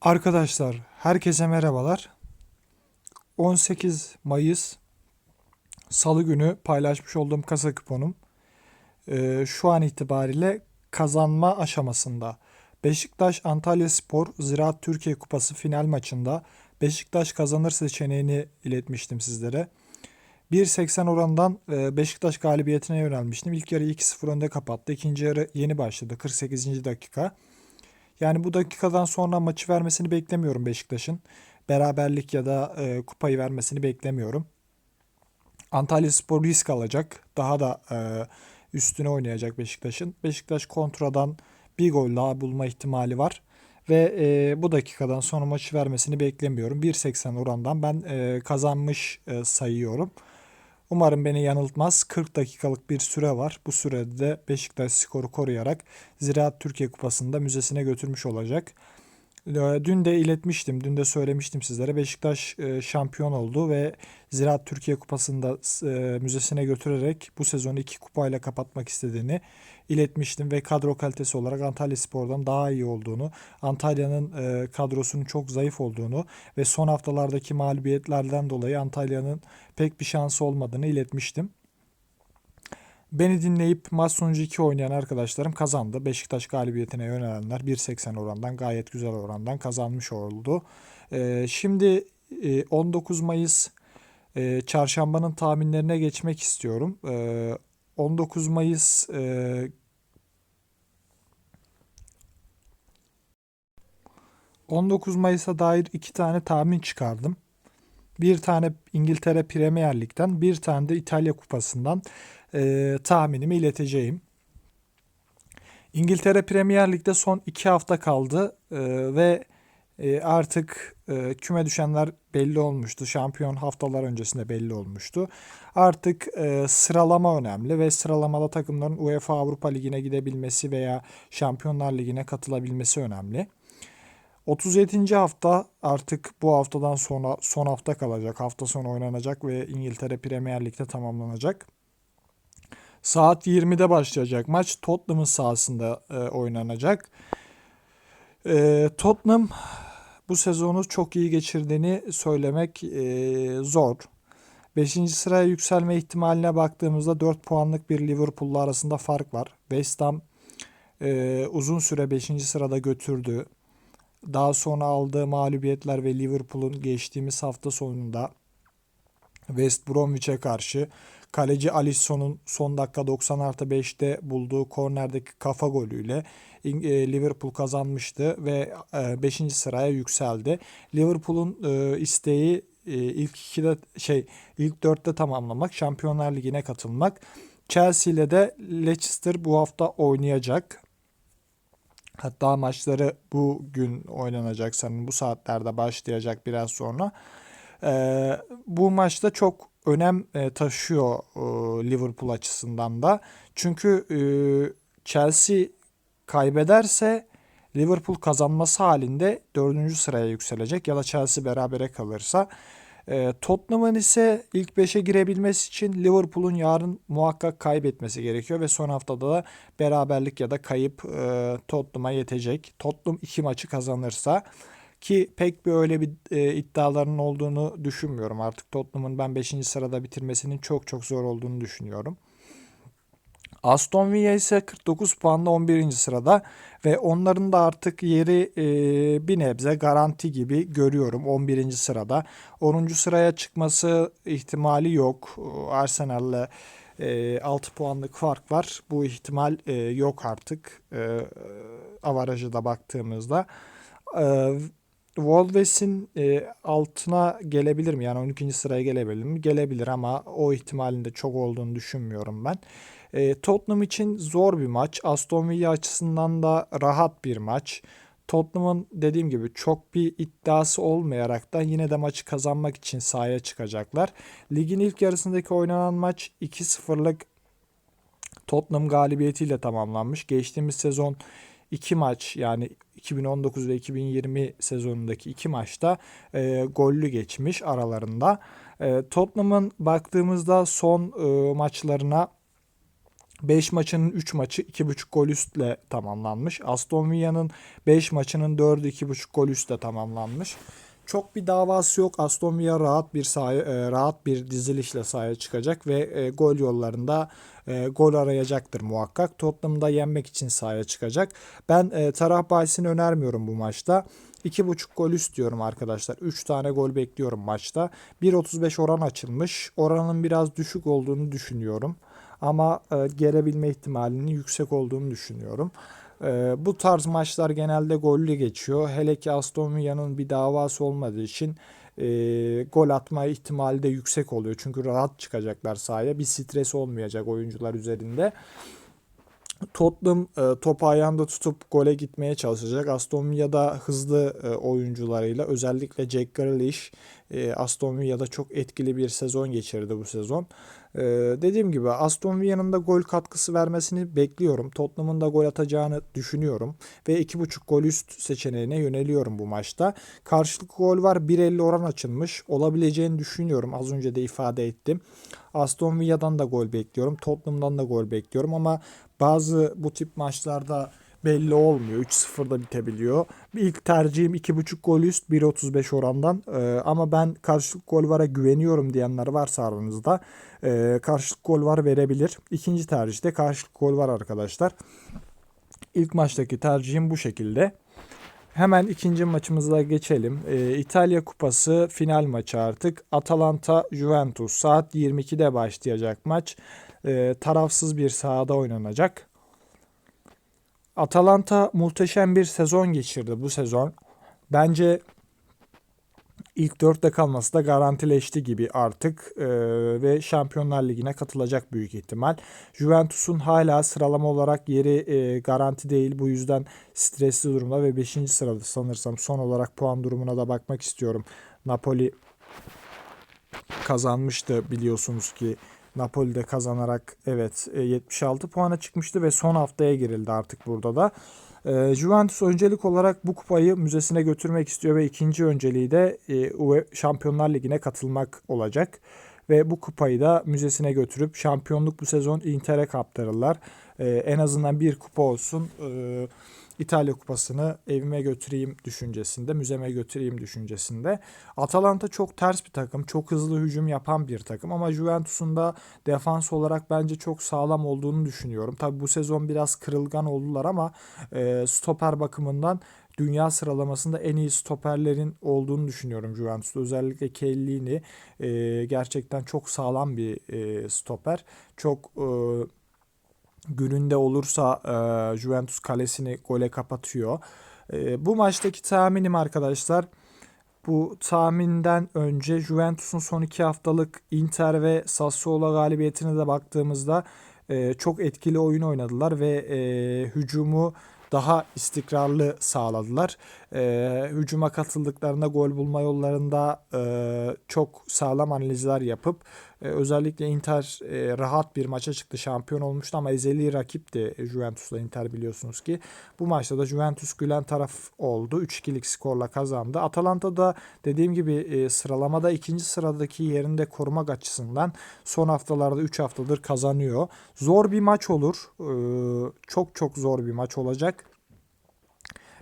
Arkadaşlar herkese merhabalar. 18 Mayıs Salı günü paylaşmış olduğum kasa kuponum e, şu an itibariyle kazanma aşamasında. Beşiktaş Antalya Spor Ziraat Türkiye Kupası final maçında Beşiktaş kazanır seçeneğini iletmiştim sizlere. 1.80 orandan e, Beşiktaş galibiyetine yönelmiştim. İlk yarı 2-0 önde kapattı. İkinci yarı yeni başladı 48. dakika. Yani bu dakikadan sonra maçı vermesini beklemiyorum Beşiktaş'ın. Beraberlik ya da e, kupayı vermesini beklemiyorum. Antalya Spor risk alacak. Daha da e, üstüne oynayacak Beşiktaş'ın. Beşiktaş kontradan bir gol daha bulma ihtimali var. Ve e, bu dakikadan sonra maçı vermesini beklemiyorum. 1.80 orandan ben e, kazanmış e, sayıyorum. Umarım beni yanıltmaz. 40 dakikalık bir süre var. Bu sürede de Beşiktaş skoru koruyarak Ziraat Türkiye Kupası'nda müzesine götürmüş olacak. Ee, Dün de iletmiştim, dün de söylemiştim sizlere. Beşiktaş e, şampiyon oldu ve Ziraat Türkiye Kupası'nda e, müzesine götürerek bu sezonu iki kupayla kapatmak istediğini iletmiştim ve kadro kalitesi olarak Antalya Spor'dan daha iyi olduğunu, Antalya'nın e, kadrosunun çok zayıf olduğunu ve son haftalardaki mağlubiyetlerden dolayı Antalya'nın pek bir şansı olmadığını iletmiştim. Beni dinleyip maç sonucu 2 oynayan arkadaşlarım kazandı. Beşiktaş galibiyetine yönelenler 1.80 orandan gayet güzel orandan kazanmış oldu. Ee, şimdi e, 19 Mayıs e, çarşambanın tahminlerine geçmek istiyorum. Ee, 19 Mayıs e, 19 Mayıs'a dair iki tane tahmin çıkardım. Bir tane İngiltere Premier Lig'den, bir tane de İtalya Kupası'ndan e, tahminimi ileteceğim. İngiltere Premier Lig'de son iki hafta kaldı e, ve e, artık e, küme düşenler belli olmuştu. Şampiyon haftalar öncesinde belli olmuştu. Artık e, sıralama önemli ve sıralamada takımların UEFA Avrupa Ligi'ne gidebilmesi veya Şampiyonlar Ligi'ne katılabilmesi önemli. 37. hafta artık bu haftadan sonra son hafta kalacak. Hafta sonu oynanacak ve İngiltere Premier Lig'de tamamlanacak. Saat 20'de başlayacak maç Tottenham'ın sahasında e, oynanacak. E, Tottenham bu sezonu çok iyi geçirdiğini söylemek e, zor. 5. sıraya yükselme ihtimaline baktığımızda 4 puanlık bir Liverpool'la arasında fark var. West Ham e, uzun süre 5. sırada götürdü. Daha sonra aldığı mağlubiyetler ve Liverpool'un geçtiğimiz hafta sonunda West Bromwich'e karşı kaleci Alisson'un son dakika 90 artı 5'te bulduğu kornerdeki kafa golüyle e, Liverpool kazanmıştı ve 5. sıraya yükseldi. Liverpool'un e, isteği e, ilk ikide şey ilk 4'te tamamlamak, Şampiyonlar Ligi'ne katılmak. Chelsea ile de Leicester bu hafta oynayacak. Hatta maçları bugün oynanacak sanırım. Bu saatlerde başlayacak biraz sonra. Ee, bu maçta çok önem e, taşıyor e, Liverpool açısından da. Çünkü e, Chelsea kaybederse Liverpool kazanması halinde dördüncü sıraya yükselecek ya da Chelsea berabere kalırsa. E, Tottenham'ın ise ilk 5'e girebilmesi için Liverpool'un yarın muhakkak kaybetmesi gerekiyor ve son haftada da beraberlik ya da kayıp e, Tottenham'a yetecek. Tottenham iki maçı kazanırsa ki pek bir öyle bir e, iddialarının olduğunu düşünmüyorum. Artık Tottenham'ın ben 5. sırada bitirmesinin çok çok zor olduğunu düşünüyorum. Aston Villa ise 49 puanla 11. sırada ve onların da artık yeri e, bir nebze garanti gibi görüyorum 11. sırada. 10. sıraya çıkması ihtimali yok. Arsenal'le e, 6 puanlık fark var. Bu ihtimal e, yok artık e, avarajı da baktığımızda. E, Wolves'in e, altına gelebilir mi? Yani 12. sıraya gelebilir mi? Gelebilir ama o ihtimalin de çok olduğunu düşünmüyorum ben. E, Tottenham için zor bir maç. Aston Villa açısından da rahat bir maç. Tottenham'ın dediğim gibi çok bir iddiası olmayarak da yine de maçı kazanmak için sahaya çıkacaklar. Ligin ilk yarısındaki oynanan maç 2-0'lık Tottenham galibiyetiyle tamamlanmış. Geçtiğimiz sezon iki maç yani 2019 ve 2020 sezonundaki iki maçta e, gollü geçmiş aralarında. E, Tottenham'ın baktığımızda son e, maçlarına 5 maçının 3 maçı 2.5 gol üstle tamamlanmış. Aston Villa'nın 5 maçının 4'ü 2.5 gol üstle tamamlanmış. Çok bir davası yok. Aston Villa rahat bir sahaya, e, rahat bir dizilişle sahaya çıkacak ve e, gol yollarında e, gol arayacaktır muhakkak. Tottenham'da yenmek için sahaya çıkacak. Ben taraf bahisini önermiyorum bu maçta. 2.5 gol üst diyorum arkadaşlar. 3 tane gol bekliyorum maçta. 1.35 oran açılmış. Oranın biraz düşük olduğunu düşünüyorum. Ama e, gelebilme ihtimalinin yüksek olduğunu düşünüyorum. E, bu tarz maçlar genelde gollü geçiyor. Hele ki Aston Villa'nın bir davası olmadığı için e, gol atma ihtimali de yüksek oluyor. Çünkü rahat çıkacaklar sahaya. Bir stres olmayacak oyuncular üzerinde. Tottenham e, topu ayağında tutup gole gitmeye çalışacak. Aston Villa'da hızlı e, oyuncularıyla özellikle Jack Grealish e, Aston Villa'da çok etkili bir sezon geçirdi bu sezon. E, dediğim gibi Aston Villa'nın da gol katkısı vermesini bekliyorum. Tottenham'ın da gol atacağını düşünüyorum. Ve 2.5 gol üst seçeneğine yöneliyorum bu maçta. Karşılıklı gol var. 1.50 oran açılmış. Olabileceğini düşünüyorum. Az önce de ifade ettim. Aston Villa'dan da gol bekliyorum. Tottenham'dan da gol bekliyorum ama bazı bu tip maçlarda belli olmuyor. 3-0'da bitebiliyor. İlk tercihim 2.5 gol üst 1.35 orandan. Ee, ama ben karşılık gol vara güveniyorum diyenler varsa aranızda e, karşılık gol var verebilir. İkinci tercihte karşılık gol var arkadaşlar. İlk maçtaki tercihim bu şekilde. Hemen ikinci maçımıza geçelim. Ee, İtalya Kupası final maçı artık. Atalanta Juventus saat 22'de başlayacak maç. Ee, tarafsız bir sahada oynanacak. Atalanta muhteşem bir sezon geçirdi bu sezon. Bence ilk dörtte kalması da garantileşti gibi artık e, ve Şampiyonlar Ligi'ne katılacak büyük ihtimal. Juventus'un hala sıralama olarak yeri e, garanti değil. Bu yüzden stresli durumda ve 5. sırada sanırsam son olarak puan durumuna da bakmak istiyorum. Napoli kazanmıştı biliyorsunuz ki Napoli'de kazanarak evet 76 e, puana çıkmıştı ve son haftaya girildi artık burada da. E, Juventus öncelik olarak bu kupayı müzesine götürmek istiyor ve ikinci önceliği de e, Şampiyonlar Ligi'ne katılmak olacak. Ve bu kupayı da müzesine götürüp şampiyonluk bu sezon Inter'e kaptırırlar. En azından bir kupa olsun. E, İtalya Kupası'nı evime götüreyim düşüncesinde, müzeme götüreyim düşüncesinde. Atalanta çok ters bir takım, çok hızlı hücum yapan bir takım ama Juventus'un da defans olarak bence çok sağlam olduğunu düşünüyorum. Tabi bu sezon biraz kırılgan oldular ama e, stoper bakımından dünya sıralamasında en iyi stoperlerin olduğunu düşünüyorum Juventus'ta. Özellikle Kellini e, gerçekten çok sağlam bir e, stoper. Çok e, gününde olursa e, Juventus kalesini gole kapatıyor. E, bu maçtaki tahminim arkadaşlar bu tahminden önce Juventus'un son iki haftalık Inter ve Sassuolo galibiyetine de baktığımızda e, çok etkili oyun oynadılar ve e, hücumu daha istikrarlı sağladılar. E, hücuma katıldıklarında gol bulma yollarında e, çok sağlam analizler yapıp e, özellikle Inter e, rahat bir maça çıktı. Şampiyon olmuştu ama ezeli rakipti Juventus'la Inter biliyorsunuz ki. Bu maçta da Juventus gülen taraf oldu. 3-2'lik skorla kazandı. Atalanta da dediğim gibi e, sıralamada ikinci sıradaki yerinde korumak açısından son haftalarda 3 haftadır kazanıyor. Zor bir maç olur. E, çok çok zor bir maç olacak.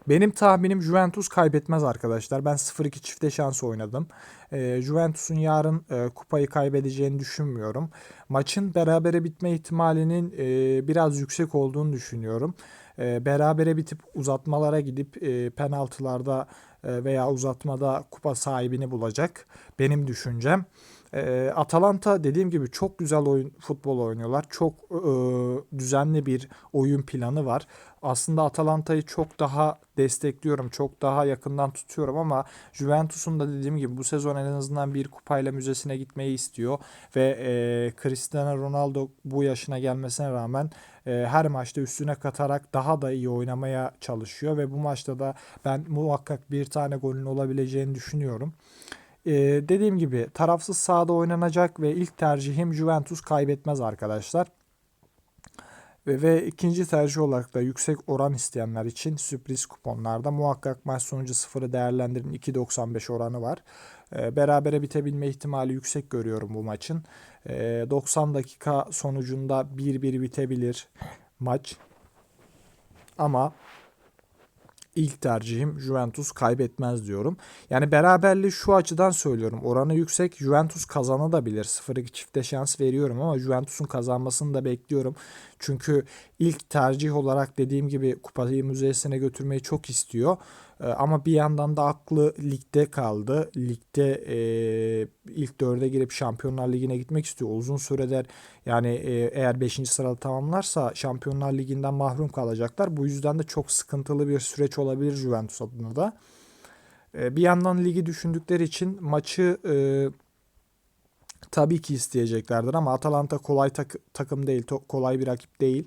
Benim tahminim Juventus kaybetmez arkadaşlar. Ben 0-2 çifte şans oynadım. E, Juventus'un yarın e, kupayı kaybedeceğini düşünmüyorum. Maçın berabere bitme ihtimalinin e, biraz yüksek olduğunu düşünüyorum. E, berabere bitip uzatmalara gidip e, penaltılarda e, veya uzatmada kupa sahibini bulacak. Benim düşüncem. E, Atalanta dediğim gibi çok güzel oyun futbol oynuyorlar. Çok e, düzenli bir oyun planı var. Aslında Atalanta'yı çok daha destekliyorum. Çok daha yakından tutuyorum ama Juventus'un da dediğim gibi bu sezon en azından bir kupayla müzesine gitmeyi istiyor ve e, Cristiano Ronaldo bu yaşına gelmesine rağmen e, her maçta üstüne katarak daha da iyi oynamaya çalışıyor ve bu maçta da ben muhakkak bir tane golün olabileceğini düşünüyorum. Ee, dediğim gibi tarafsız sahada oynanacak ve ilk tercihim Juventus kaybetmez arkadaşlar. Ve, ve ikinci tercih olarak da yüksek oran isteyenler için sürpriz kuponlarda muhakkak maç sonucu sıfırı değerlendirin 2.95 oranı var. E, berabere bitebilme ihtimali yüksek görüyorum bu maçın. E, 90 dakika sonucunda 1-1 bitebilir maç. Ama ilk tercihim Juventus kaybetmez diyorum. Yani beraberliği şu açıdan söylüyorum. Oranı yüksek. Juventus kazanabilir. 0-2 çifte şans veriyorum ama Juventus'un kazanmasını da bekliyorum. Çünkü ilk tercih olarak dediğim gibi kupayı müzesine götürmeyi çok istiyor. Ee, ama bir yandan da aklı ligde kaldı. Ligde e, ilk dörde girip Şampiyonlar Ligi'ne gitmek istiyor. Uzun süredir yani e, eğer 5. sırada tamamlarsa Şampiyonlar Ligi'nden mahrum kalacaklar. Bu yüzden de çok sıkıntılı bir süreç olabilir Juventus adına da. E, bir yandan ligi düşündükleri için maçı e, tabii ki isteyeceklerdir ama Atalanta kolay tak- takım değil, kolay bir rakip değil.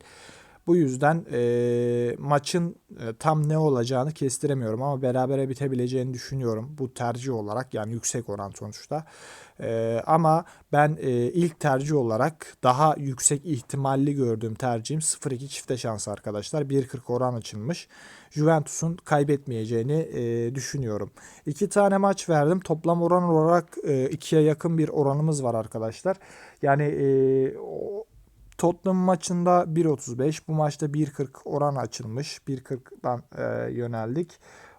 Bu yüzden e, maçın e, tam ne olacağını kestiremiyorum ama berabere bitebileceğini düşünüyorum. Bu tercih olarak yani yüksek oran sonuçta. E, ama ben e, ilk tercih olarak daha yüksek ihtimalli gördüğüm tercihim 0-2 çifte şans arkadaşlar. 1.40 oran açılmış. Juventus'un kaybetmeyeceğini e, düşünüyorum. İki tane maç verdim. Toplam oran olarak e, yakın bir oranımız var arkadaşlar. Yani e, Tottenham maçında 1.35 bu maçta 1.40 oran açılmış. 1.40'dan e, yöneldik.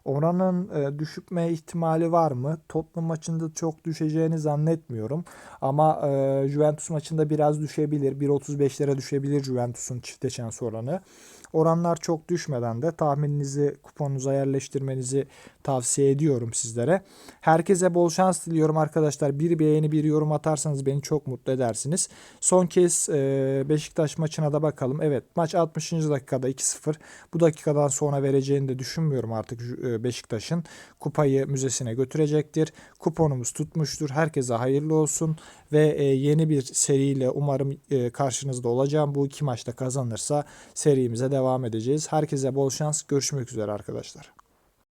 Oranın e, düşükme ihtimali var mı? Tottenham maçında çok düşeceğini zannetmiyorum. Ama e, Juventus maçında biraz düşebilir. 1.35'lere düşebilir Juventus'un çifte şans oranı. Oranlar çok düşmeden de tahmininizi kuponunuza yerleştirmenizi tavsiye ediyorum sizlere. Herkese bol şans diliyorum arkadaşlar. Bir beğeni bir yorum atarsanız beni çok mutlu edersiniz. Son kez e, Beşiktaş maçına da bakalım. Evet maç 60. dakikada 2-0. Bu dakikadan sonra vereceğini de düşünmüyorum artık e, Beşiktaş'ın. Kupayı müzesine götürecektir. Kuponumuz tutmuştur. Herkese hayırlı olsun ve e, yeni bir seriyle umarım karşınızda olacağım. Bu iki maçta kazanırsa serimize devam edeceğiz. Herkese bol şans. Görüşmek üzere arkadaşlar.